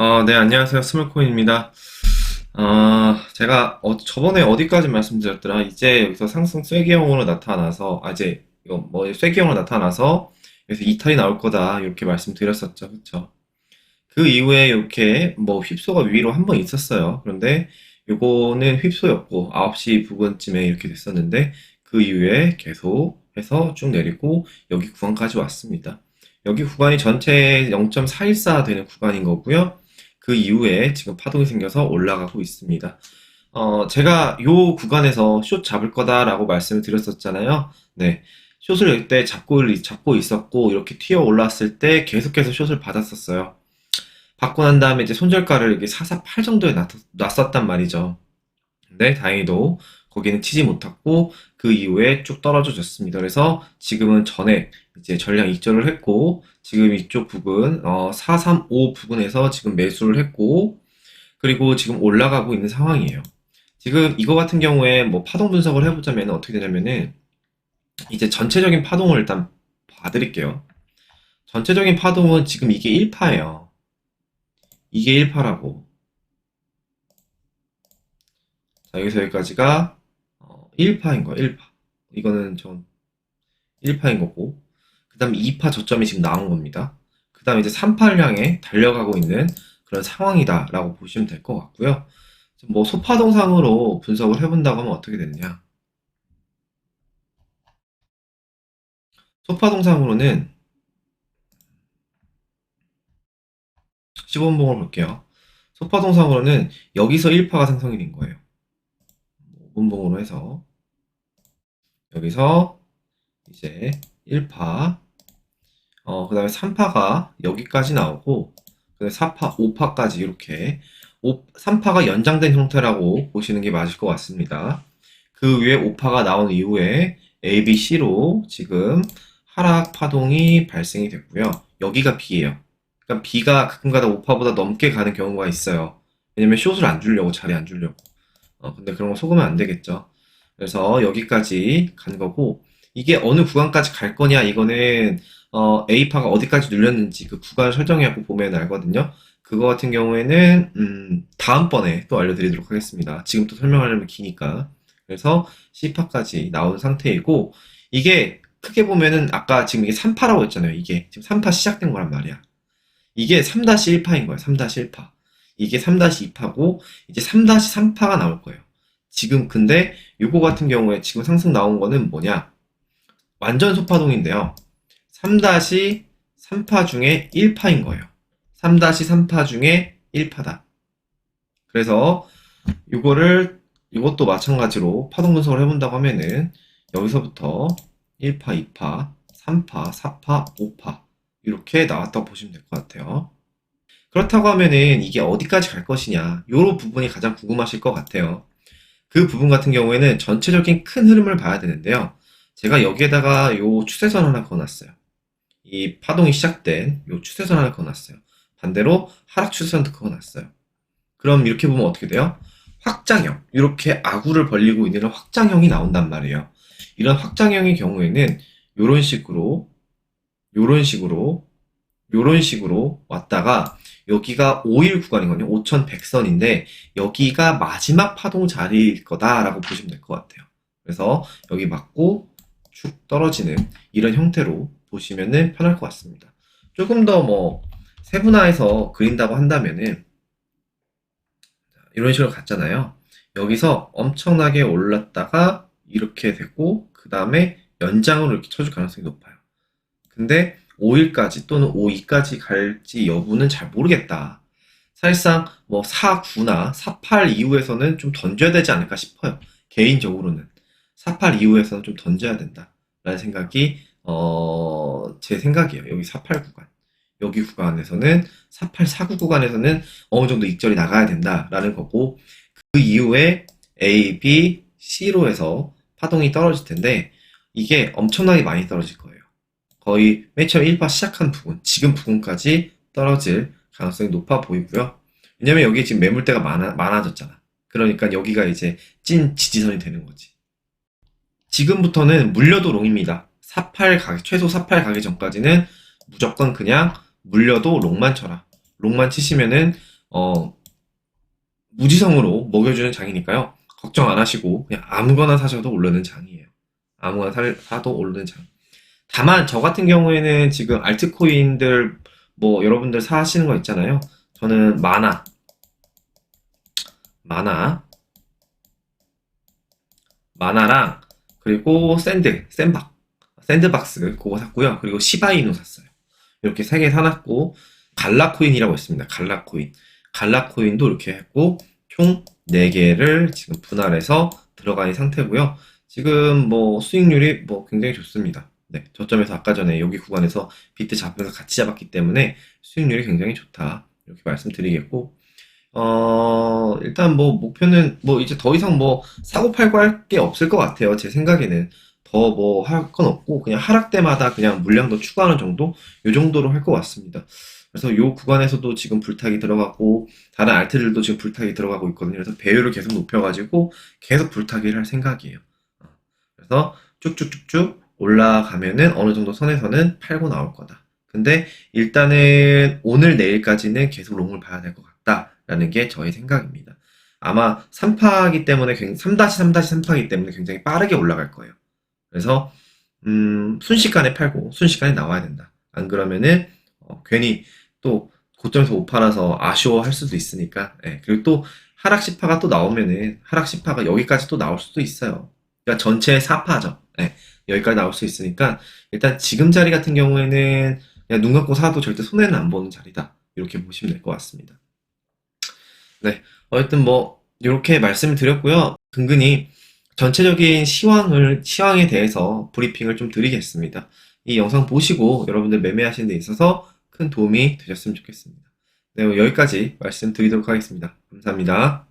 어, 네, 안녕하세요. 스몰코인입니다. 어, 제가 어, 저번에 어디까지 말씀드렸더라? 이제 여기서 상승 쐐기형으로 나타나서, 아, 이제 이거 뭐 쐐기형으로 나타나서 여기서 이탈이 나올 거다. 이렇게 말씀드렸었죠. 그쵸? 그 이후에 이렇게 뭐 휩소가 위로 한 번 있었어요. 그런데 요거는 휩소였고 9시 부근쯤에 이렇게 됐었는데 그 이후에 계속 해서 쭉 내리고 여기 구간까지 왔습니다. 여기 구간이 전체 0.414 되는 구간인 거고요. 그 이후에 지금 파동이 생겨서 올라가고 있습니다. 어, 제가 요 구간에서 숏 잡을 거다라고 말씀을 드렸었잖아요. 네. 숏을 이때 잡고, 잡고 있었고, 이렇게 튀어 올랐을 때 계속해서 숏을 받았었어요. 받고 난 다음에 이제 손절가를 이게 448 정도에 놨, 놨었단 말이죠. 근데 다행히도 거기는 치지 못했고, 그 이후에 쭉 떨어져 줬습니다. 그래서 지금은 전에 이제 전량 익절을 했고, 지금 이쪽 부근, 어, 435 부근에서 지금 매수를 했고, 그리고 지금 올라가고 있는 상황이에요. 지금 이거 같은 경우에 뭐 파동 분석을 해보자면 어떻게 되냐면은, 이제 전체적인 파동을 일단 봐드릴게요. 전체적인 파동은 지금 이게 1파예요. 이게 1파라고. 자, 여기서 여기까지가 1파인 거예요, 1파. 이거는 전 1파인 거고. 그 다음에 2파 저점이 지금 나온 겁니다. 그 다음에 이제 3파를 향해 달려가고 있는 그런 상황이다라고 보시면 될 것 같고요. 뭐 소파동상으로 분석을 해본다고 하면 어떻게 되느냐. 소파동상으로는 15분봉을 볼게요. 소파동상으로는 여기서 1파가 생성이 된 거예요. 5분봉으로 해서 여기서 이제 1파 어, 그 다음에 3파가 여기까지 나오고 그 다음에 4파, 5파까지 이렇게 5, 3파가 연장된 형태라고 보시는 게 맞을 것 같습니다. 그 위에 5파가 나온 이후에 A, B, C로 지금 하락 파동이 발생이 됐고요. 여기가 B예요. 그러니까 B가 가끔가다 5파보다 넘게 가는 경우가 있어요. 왜냐면 숏을 안 주려고, 자리 안 주려고. 어, 근데 그런 거 속으면 안 되겠죠. 그래서 여기까지 간 거고, 이게 어느 구간까지 갈 거냐, 이거는, 어, A파가 어디까지 눌렸는지 그 구간을 설정해갖고 보면 알거든요. 그거 같은 경우에는, 음, 다음번에 또 알려드리도록 하겠습니다. 지금 또 설명하려면 기니까. 그래서 C파까지 나온 상태이고, 이게 크게 보면은 아까 지금 이게 3파라고 했잖아요. 이게 지금 3파 시작된 거란 말이야. 이게 3-1파인 거예요. 3-1파. 이게 3-2파고 이제 3-3파가 나올 거예요. 지금 근데 요거 같은 경우에 지금 상승 나온 거는 뭐냐? 완전 소파동인데요. 3-3파 중에 1파인 거예요. 3-3파 중에 1파다. 그래서 요거를 이것도 마찬가지로 파동 분석을 해본다고 하면은 여기서부터 1파, 2파, 3파, 4파, 5파 이렇게 나왔다고 보시면 될 것 같아요. 그렇다고 하면은 이게 어디까지 갈 것이냐 요 부분이 가장 궁금하실 것 같아요. 그 부분 같은 경우에는 전체적인 큰 흐름을 봐야 되는데요. 제가 여기에다가 요 추세선 하나 그어놨어요. 이 파동이 시작된 요 추세선 하나 그어놨어요. 반대로 하락 추세선도 그어놨어요. 그럼 이렇게 보면 어떻게 돼요? 확장형 이렇게 아구를 벌리고 있는 확장형이 나온단 말이에요. 이런 확장형의 경우에는 이런 식으로 이런 식으로 이런 식으로 왔다가 여기가 5일 구간이거든요. 5100선인데 여기가 마지막 파동 자리일 거다라고 보시면 될 것 같아요. 그래서 여기 맞고 쭉 떨어지는 이런 형태로 보시면 편할 것 같습니다. 조금 더 뭐 세분화해서 그린다고 한다면은 이런 식으로 갔잖아요. 여기서 엄청나게 올랐다가 이렇게 되고 그 다음에 연장으로 이렇게 쳐줄 가능성이 높아요. 근데 5일까지 또는 5위까지 갈지 여부는 잘 모르겠다. 사실상 뭐 4, 9나 4, 8 이후에서는 좀 던져야 되지 않을까 싶어요. 개인적으로는 4, 8 이후에서는 좀 던져야 된다. 라는 생각이 어, 제 생각이에요. 여기 4, 8 구간. 여기 구간에서는 4, 8, 4, 9 구간에서는 어느 정도 익절이 나가야 된다라는 거고 그 이후에 A, B, C로 해서 파동이 떨어질 텐데 이게 엄청나게 많이 떨어질 거예요. 거의 맨 처음 1파 시작한 부분, 지금 부분까지 떨어질 가능성이 높아 보이고요. 왜냐면 여기 지금 매물대가 많아, 많아졌잖아. 그러니까 여기가 이제 찐 지지선이 되는 거지. 지금부터는 물려도 롱입니다. 48 가기, 최소 48 가기 전까지는 무조건 그냥 물려도 롱만 쳐라. 롱만 치시면은 어 무지성으로 먹여주는 장이니까요. 걱정 안 하시고 그냥 아무거나 사셔도 오르는 장이에요. 아무거나 사, 사도 오르는 장. 다만 저 같은 경우에는 지금 알트코인들 뭐 여러분들 사시는 거 있잖아요. 저는 마나, 마나, 마나랑 그리고 샌드, 샌박, 샌드박스 그거 샀고요. 그리고 시바이누 샀어요. 이렇게 세 개 사놨고 갈라코인이라고 있습니다. 갈라코인. 갈라코인도 이렇게 했고 총 4개를 지금 분할해서 들어간 상태고요. 지금 뭐 수익률이 뭐 굉장히 좋습니다. 네, 저점에서 아까 전에 여기 구간에서 비트 잡으면서 같이 잡았기 때문에 수익률이 굉장히 좋다. 이렇게 말씀드리겠고, 어, 일단 뭐 목표는 뭐 이제 더 이상 뭐 사고 팔고 할 게 없을 것 같아요. 제 생각에는. 더 뭐 할 건 없고, 그냥 하락 때마다 그냥 물량도 추가하는 정도? 요 정도로 할 것 같습니다. 그래서 요 구간에서도 지금 불탁이 들어가고, 다른 알트들도 지금 불탁이 들어가고 있거든요. 그래서 배율을 계속 높여가지고 계속 불타기를 할 생각이에요. 어, 그래서 쭉쭉쭉쭉 올라가면은 어느 정도 선에서는 팔고 나올 거다. 근데 일단은 오늘 내일까지는 계속 롱을 봐야 될 것 같다라는 게 저의 생각입니다. 아마 3파기 때문에 3-3-3파기 때문에 굉장히 빠르게 올라갈 거예요. 그래서 음, 순식간에 팔고 순식간에 나와야 된다. 안 그러면은 어, 괜히 또 고점에서 못 팔아서 아쉬워할 수도 있으니까. 예, 그리고 또 하락 10파가 또 나오면은 하락 10파가 여기까지 또 나올 수도 있어요. 그러니까 전체 4파죠. 예, 여기까지 나올 수 있으니까 일단 지금 자리 같은 경우에는 그냥 눈 감고 사도 절대 손해는 안 보는 자리다. 이렇게 보시면 될 것 같습니다. 네, 어쨌든 뭐 이렇게 말씀을 드렸고요. 근근히 전체적인 시황을 시황에 대해서 브리핑을 좀 드리겠습니다. 이 영상 보시고 여러분들 매매하시는 데 있어서 큰 도움이 되셨으면 좋겠습니다. 네, 여기까지 말씀드리도록 하겠습니다. 감사합니다.